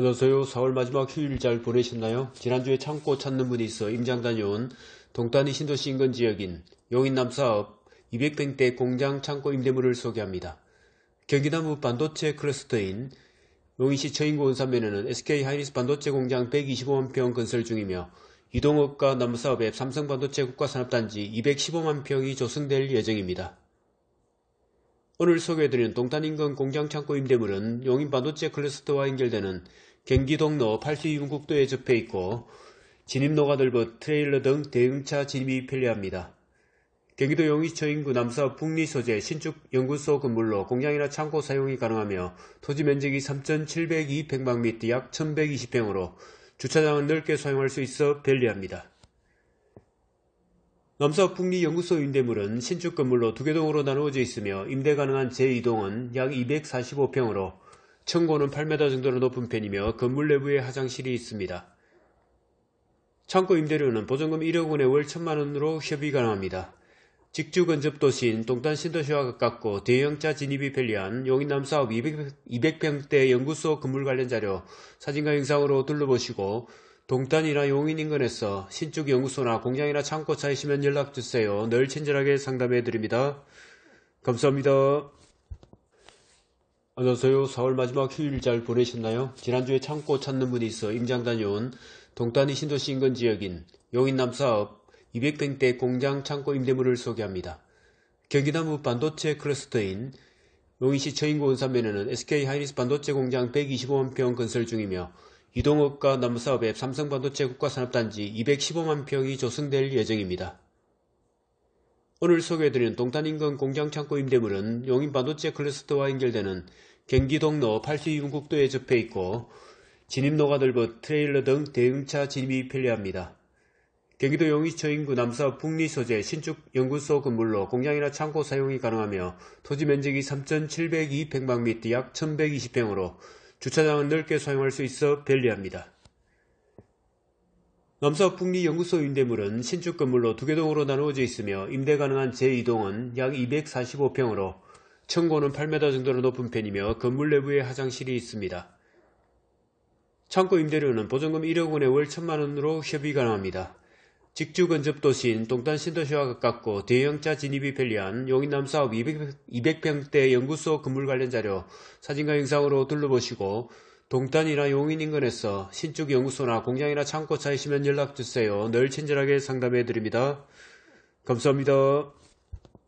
안녕하세요. 4월 마지막 휴일 잘 보내셨나요? 지난주에 창고 찾는 분이 있어 임장 다녀온 동탄이 신도시 인근 지역인 용인남 사업 200평대 공장 창고 임대물을 소개합니다. 경기남부 반도체 클러스터인 용인시 처인구 원산면에는 SK 하이닉스 반도체 공장 125만 평 건설 중이며 이동업과 앱 삼성반도체 국가산업단지 215만 평이 조성될 예정입니다. 오늘 소개해드리는 동탄 인근 공장 창고 임대물은 용인 반도체 클러스터와 연결되는 경기동로 82분국도에 접해 있고 진입로가 넓어 트레일러 등 대응차 진입이 편리합니다. 경기도 용인시 인구 남사업 북리 소재 신축 연구소 건물로 공장이나 창고 사용이 가능하며 토지 면적이 3,702평방미터 약 1,120평으로 주차장은 넓게 사용할 수 있어 편리합니다. 남사업 북리 연구소 임대물은 신축 건물로 두 개 동으로 나누어져 있으며 임대 가능한 제2동은 약 245평으로 층고는 8m 정도로 높은 편이며 건물 내부에 화장실이 있습니다. 창고 임대료는 보증금 1억 원에 월 1천만 원으로 협의 가능합니다. 직주 근접 도시인 동탄 신도시와 가깝고 대형차 진입이 편리한 용인남 사업 200, 평대 연구소 건물 관련 자료 사진과 영상으로 둘러보시고 동탄이나 용인 인근에서 신축 연구소나 공장이나 창고 찾으시면 연락주세요. 늘 친절하게 상담해 드립니다. 감사합니다. 안녕하세요. 4월 마지막 휴일 잘 보내셨나요? 지난주에 창고 찾는 분이 있어 임장 다녀온 동탄이 신도시 인근 지역인 용인남 사업 200평대 공장 창고 임대물을 소개합니다. 경기남부 반도체 클러스터인 용인시 처인구 원산면에는 SK 하이닉스 반도체 공장 125만 평 건설 중이며 이동업과 앱 삼성반도체 국가산업단지 215만 평이 조성될 예정입니다. 오늘 소개해드리는 동탄 인근 공장 창고 임대물은 용인 반도체 클러스터와 연결되는 경기 동로 82분국도에 접해 있고 진입로가 넓어 트레일러 등 대응차 진입이 편리합니다. 경기도 용인시 인구 남사업 북리 소재 신축 연구소 건물로 공장이나 창고 사용이 가능하며 토지 면적이 3,702평방미터 약 1,120평으로 주차장은 넓게 사용할 수 있어 편리합니다. 남사업 북리 연구소 임대물은 신축 건물로 두 개 동으로 나누어져 있으며 임대 가능한 제2동은 약 245평으로 층고는 8m 정도로 높은 편이며 건물 내부에 화장실이 있습니다. 창고 임대료는 보증금 1억 원에 월 1천만 원으로 협의 가능합니다. 직주 근접 도시인 동탄 신도시와 가깝고 대형차 진입이 편리한 용인남 사업 200, 평대 연구소 건물 관련 자료 사진과 영상으로 둘러보시고 동탄이나 용인 인근에서 신축 연구소나 공장이나 창고 찾으시면 연락주세요. 늘 친절하게 상담해 드립니다. 감사합니다.